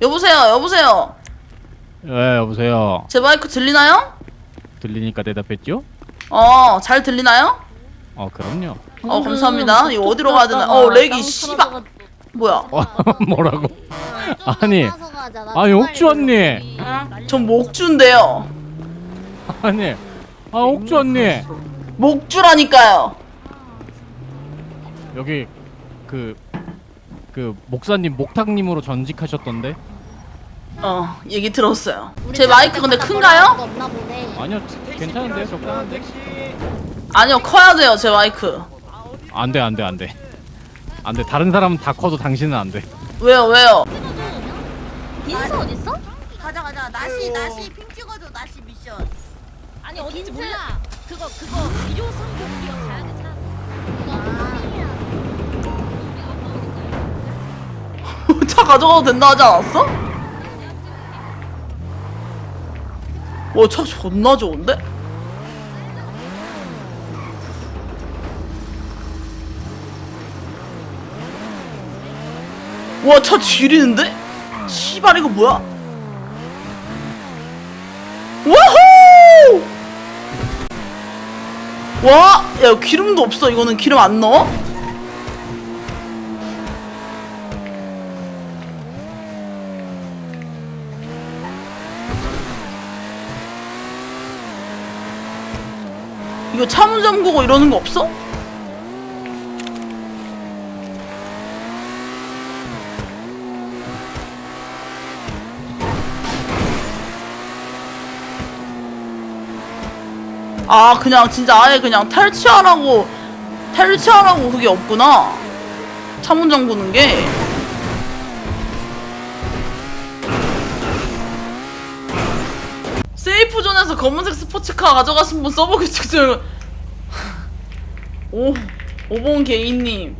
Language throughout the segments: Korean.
여보세요, 여보세요. 네 여보세요 제 마이크 들리나요? 들리니까 대답했죠? 어, 잘 들리나요? 어 그럼요 어, 감사합니다. 이거 어디로 가야 되나? 어, 렉이 씨발. 뭐야? 어, 뭐라고 아니, 아 아니, 옥주 언니. 전 목주인데요. 아니 아 옥주 언니 목주라니까요. 여기 그 그 목사님 목탁님으로 전직하셨던데 어, 얘기 들었어요. 제 마이크 근데 큰가요? 없나 보네. 아니요 괜찮은데요 적당한데 아니요, 커야 돼요, 제 마이크. 안돼 안돼 안돼 안돼 다른 사람은 다 커도 당신은 안돼 왜요, 왜요? 빈스 어딨어? 가자 가자 나시 나시 핑 찍어줘 나시 미션 아니 어딘지 몰라. 그거 그거 일요 기어 가야 되잖아. 차 가져가도 된다 하지 않았어? 와, 차 존나 좋은데? 와, 차 지리는데? 씨발, 이거 뭐야? 와호! 와! 야, 기름도 없어. 이거는 기름 안 넣어? 이거 차문 잠그고 이러는 거 없어? 아 그냥 진짜 아예 그냥 탈취하라고 탈취하라고 그게 없구나 차문 잠그는 게 검은색 스포츠카 가져가신 분 직전 오 오봉 개인님.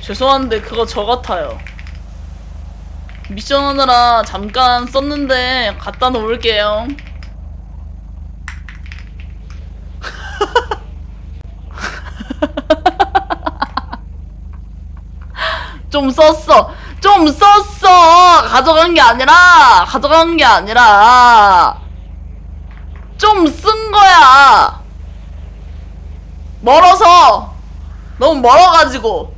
죄송한데 그거 저 같아요. 미션 하느라 잠깐 썼는데 갖다 놓을게요. 좀 썼어. 좀 썼어. 가져간 게 아니라 가져간 게 아니라 좀 쓴 거야. 멀어서. 너무 멀어가지고.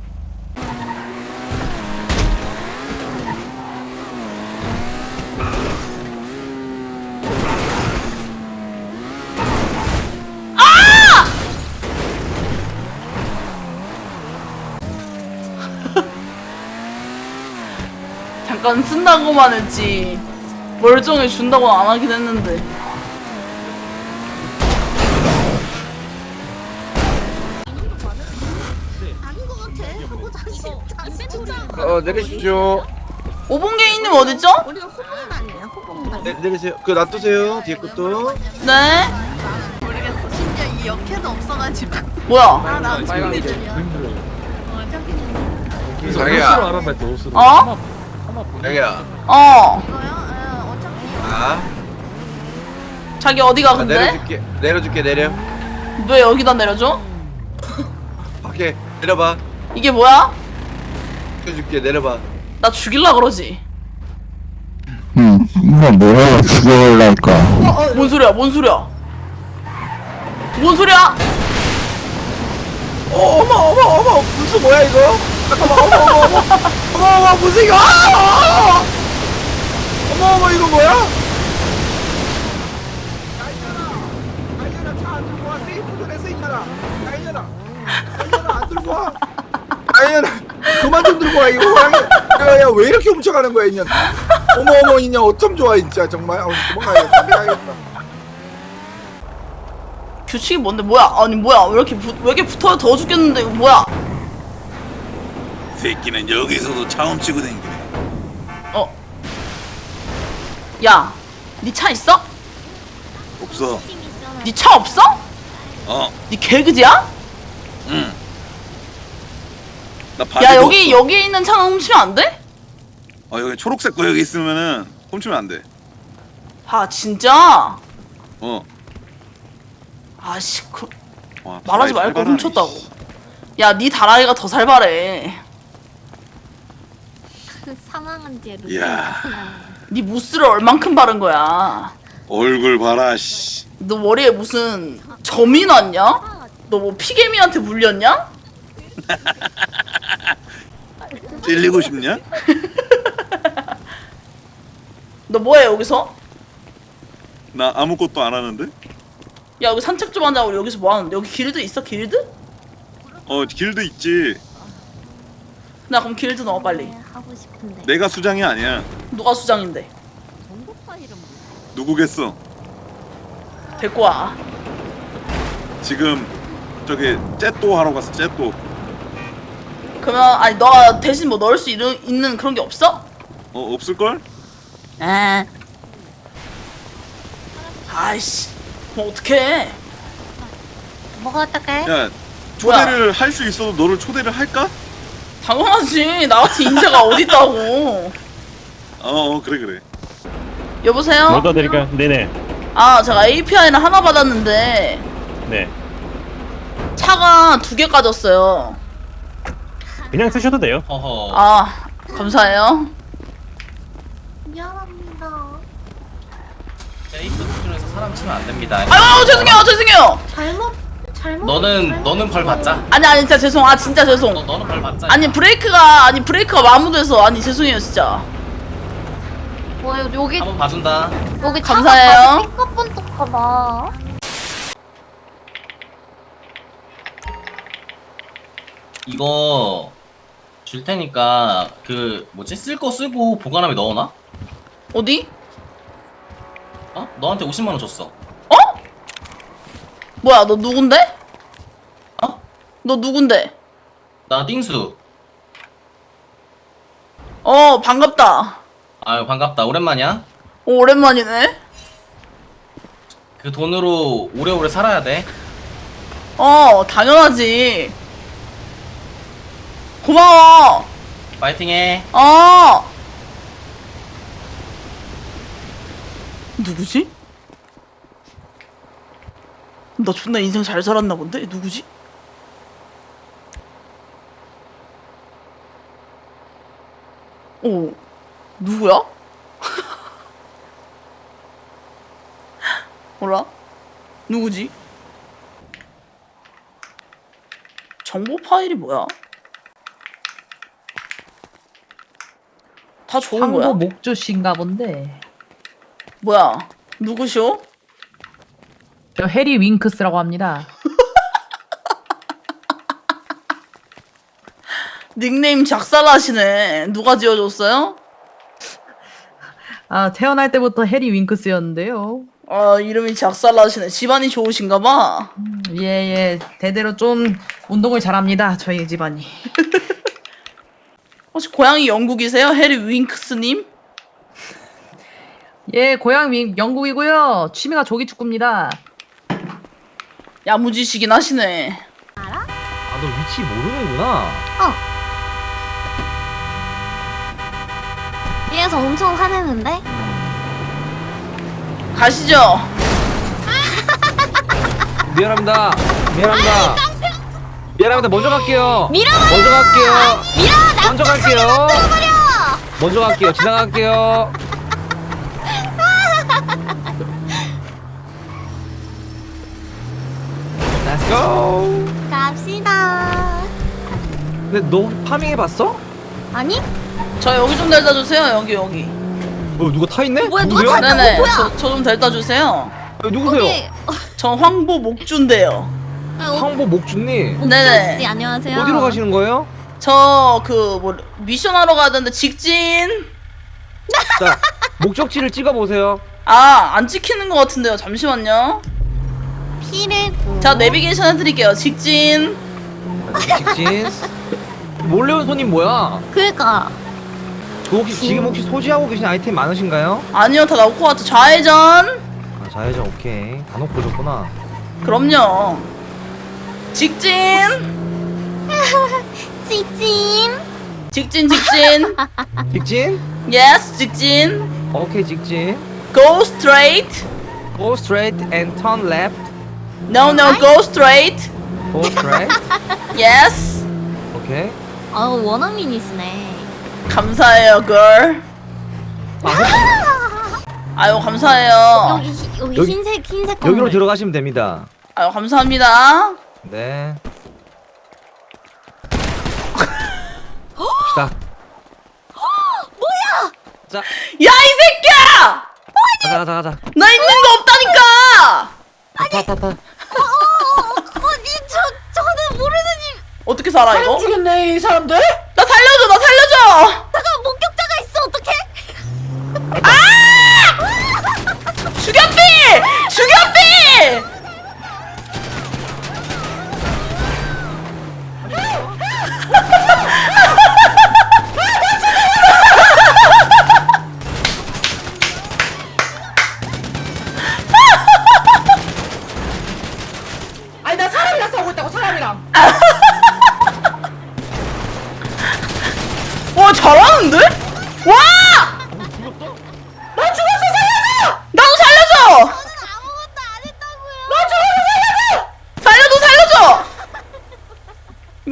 잠깐 쓴다고만 했지. 멀쩡히 준다고 안 하긴 했는데 어 내리십시오. 오봉개인님 어딨죠? 우리가 후보문안이야 후보문안 네, 내리세요. 그 놔두세요. 뒤에 것도. 네 모르겠어 심지어 이 역해도 없어가지고 뭐야 아나 준비 중이야 자기야. 어? 자기야. 어 이거요? 어, 어차피 아. 자기 어디가 아, 근데? 내려줄게. 내려줄게 내려. 왜 여기다 내려줘? 밖에 내려봐. 이게 뭐야? 내려줄게 내려봐. 나 죽일라 그러지 응, 이거 뭐라고 죽여올랄까? 뭔 소리야 뭔 소리야 뭔 소리야 어, 어머 어머 어머 무슨 뭐야 이거? 어머 어머 어머 어머 어머 무슨 이거? 아! 어머 어머 이거 뭐야? 아이년아 차안 들고 와 세이프 존에 서 있잖아. 아이년아 아이년아 안 들고 와. 그만 좀 들고 와 이거 야야 왜 이렇게 훔쳐가는 거야 인년? 어머 어머 인년 어쩜 좋아 진짜 정말. 어, 도망가야겠다. 가야겠다. 규칙이 뭔데 뭐야 아니 뭐야 왜 이렇게 부, 왜 이렇게 붙어요 더워 죽겠는데 이거 뭐야 새끼는 여기서도 차 훔치고 댕기네 어 야, 니 차 있어? 없어 니 차 없어? 어 니 개그지야? 응. 나 바지도 야 여기 없어. 여기 있는 차는 훔치면 안 돼? 어 여기 초록색 거 여기 있으면은 훔치면 안 돼 아 진짜? 어 아씨 그, 와, 말하지 말고 살벌하네, 훔쳤다고. 씨. 야니 다라이가 더 살벌해. 그상 사망한 뒤에 루틴 이야. 네 무스를 얼만큼 바른 거야 얼굴 봐라 씨. 너 머리에 무슨 점이 났냐? 너 뭐 피개미한테 물렸냐? 찔리고 싶냐? 너 뭐해 여기서? 나 아무것도 안 하는데. 야 여기 산책 좀 하자 우리 여기서 뭐 하는데 여기 길드 있어 길드? 어 길드 있지. 나 그럼 길드 넣어 빨리 네, 하고 싶은데 내가 수장이 아니야. 누가 수장인데 전국파 이름 뭐야? 누구겠어? 데리고 와 지금 저기 째또 하러 갔어. 째또. 그러면 아니 너가 대신 뭐 넣을 수 있는, 있는 그런 게 없어? 어 없을 걸? 에 아이씨 뭐 어떡해 뭐가 어떡해? 야 초대를 할 수 있어도 너를 초대를 할까? 당연하지 나 같은 인재가 어딨다고 어, 어 그래 그래. 여보세요? 뭐 도와드릴까요? 네네. 아 제가 API를 하나 받았는데 네. 차가 두 개 까졌어요 그냥 쓰셔도 돼요. 아 감사해요 미안합니다 에이프 수준에서 사람 치면 안 됩니다. 아유 죄송해요 죄송해요 잘못 잘못 너는 잘못 너는 벌 받자. 아니 아니 진짜 죄송 아 진짜 죄송 너 너는 벌 받자. 아니 브레이크가 아니 브레이크가 마무리돼서 아니 죄송해요 진짜 와 어, 여기 한번 봐준다. 여기 감사해요. 삐까뻔쩍하다 이거 줄 테니까 그 뭐지 쓸 거 쓰고 보관함에 넣어놔. 어디? 어? 너한테 50만 원 줬어. 뭐야 너 누군데? 어? 너 누군데? 나 띵수. 어 반갑다 아유 반갑다. 오랜만이야. 오, 오랜만이네 그 돈으로 오래오래 살아야 돼. 어 당연하지 고마워 파이팅해. 어 누구지? 나 존나 인생 잘 살았나 본데 누구지? 어 누구야? 몰라 누구지? 정보 파일이 뭐야? 다 좋은 거야? 상보 목조씨인가 본데 뭐야? 누구쇼? 저 해리 윙크스라고 합니다 닉네임 작살나시네. 누가 지어줬어요? 아 태어날 때부터 해리 윙크스였는데요 아 이름이 작살나시네. 집안이 좋으신가 봐. 예예 대대로 좀 운동을 잘합니다 저희 집안이 혹시 고향이 영국이세요? 해리 윙크스님? 예 고향 윙 영국이고요 취미가 조기 축구입니다 야무지시긴 하시네. 아 너 위치 모르는구나 위에서 엄청 화내는데? 가시죠. 미안합니다 미안합니다 미안합니다 먼저 갈게요 밀어 먼저 갈게요 밀어 나 먼저 갈게요 먼저 갈게요 지나갈게요 Let's go 갑시다 근데 너 파밍 해 봤어? 아니? 저 여기 좀 데려다 주세요. 여기 여기. 뭐 누가 타 있네? 뭐야, 누가 누구세요? 타- 네네. 뭐야? 저저좀 데려다 주세요. 어, 누구세요? 어디 전 황보 목주인데요. 황보 목준님 네네. 목조씨 안녕하세요 어디로 가시는 거예요? 저 그 뭐 미션 하러 가야 되는데 직진. 자 목적지를 찍어보세요 아 안 찍히는 것 같은데요. 잠시만요. 피를 고자 내비게이션 해드릴게요. 직진. 직진 몰래 온 손님 뭐야? 그니까 그 혹시 지금 혹시 소지하고 계신 아이템 많으신가요? 아니요 다 나오고 왔죠. 좌회전. 아 좌회전 오케이 다 놓고 오셨구나 그럼요. 직진. 찌찜 직진 직진. 직진? yes 직진. 오케이 직진 Go straight. Go straight and turn left No no go straight. Go straight Yes. 오케이 아 원어민이시네 감사해요, 걸. 아유, 감사해요. 여기 히- 여기, 여기- 흰색 흰색 여기로. 들어가시면 됩니다. 아유, 감사합니다. 네. 갑시다. 자, 야, 이 새끼야! 가자, 가자, 가자. 나 있는 거 없다니까! 타, 타, 타. 어니 저 저는 모르는 일. 어떻게 살아, 이거? 죽였네 이 사람들. 나 살려줘, 나 살려줘! 잠깐 목격자가 있어 어떡해? 죽였비! 죽였비!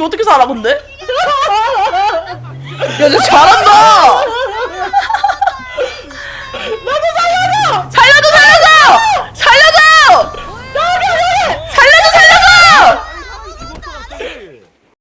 이거 어떻게 살아, 근데? 야, 쟤 잘한다!